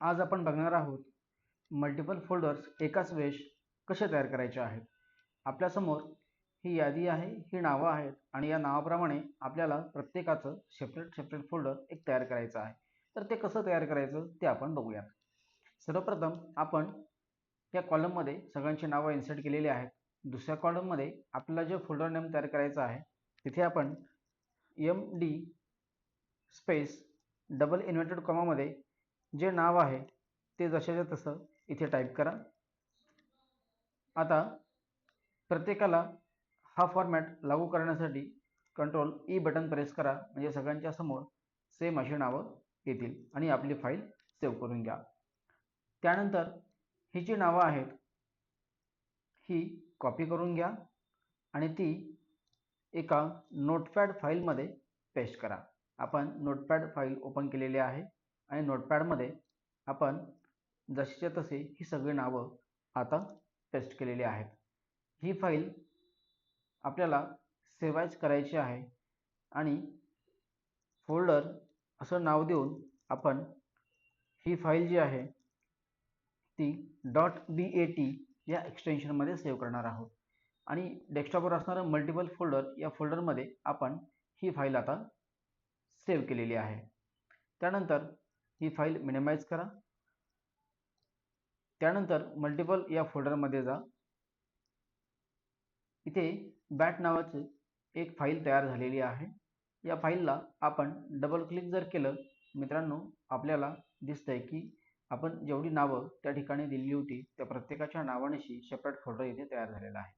आज आपण बघणार आहोत मल्टिपल फोल्डर्स एकाच वेळेस कसे तयार करायचे आहेत? आपल्यासमोर ही यादी आहे ही नावं आहेत आणि या नावाप्रमाणे आपल्याला प्रत्येकाचं सेपरेट सेपरेट फोल्डर एक तयार करायचं आहे. तर ते कसं तयार करायचं ते आपण बघूयात. सर्वप्रथम आपण या कॉलममध्ये सगळ्यांची नावं इन्सर्ट केलेली आहेत. दुसऱ्या कॉलममध्ये आपल्याला जे फोल्डर नेम तयार करायचं आहे तिथे आपण M D space double inverted कॉमामध्ये जे नाव आहे ते जशाच्या तसं इथे टाईप करा. आता प्रत्येकाला हा फॉर्मॅट लागू करण्यासाठी कंट्रोल ई बटन प्रेस करा. म्हणजे सगळ्यांच्या समोर सेम अशी नावं येतील आणि आपली फाईल सेव्ह करून घ्या. त्यानंतर ही जी नावं आहेत ही कॉपी करून घ्या आणि ती एका नोटपॅड फाईलमध्ये पेस्ट करा. आपण नोटपॅड फाईल ओपन केलेली आहे. आणि नोटपॅडमध्ये आपण जशीच्या तसे ही सगळी नावं आता पेस्ट केलेली आहेत. ही फाईल आपल्याला सेवायच करायची आहे आणि फोल्डर असं नाव देऊन आपण ही फाईल जी आहे ती. डॉट बी ए टी या एक्सटेन्शनमध्ये सेव्ह करणार आहोत. आणि डेस्कटॉपवर असणारं मल्टिपल फोल्डर या फोल्डरमध्ये आपण ही फाईल आता सेव्ह केलेली आहे. त्यानंतर ही फाईल मिनिमाइज करा. त्यानंतर मल्टिपल या फोल्डरमध्ये जा. इथे बॅट नावाची एक फाईल तयार झालेली आहे. या फाईलला आपण डबल क्लिक जर केलं मित्रांनो आपल्याला दिसतंय की आपण जेवढी नावं त्या ठिकाणी दिलेली होती त्या प्रत्येकाच्या नावानिशी सेपरेट फोल्डर इथे तयार झालेला आहे.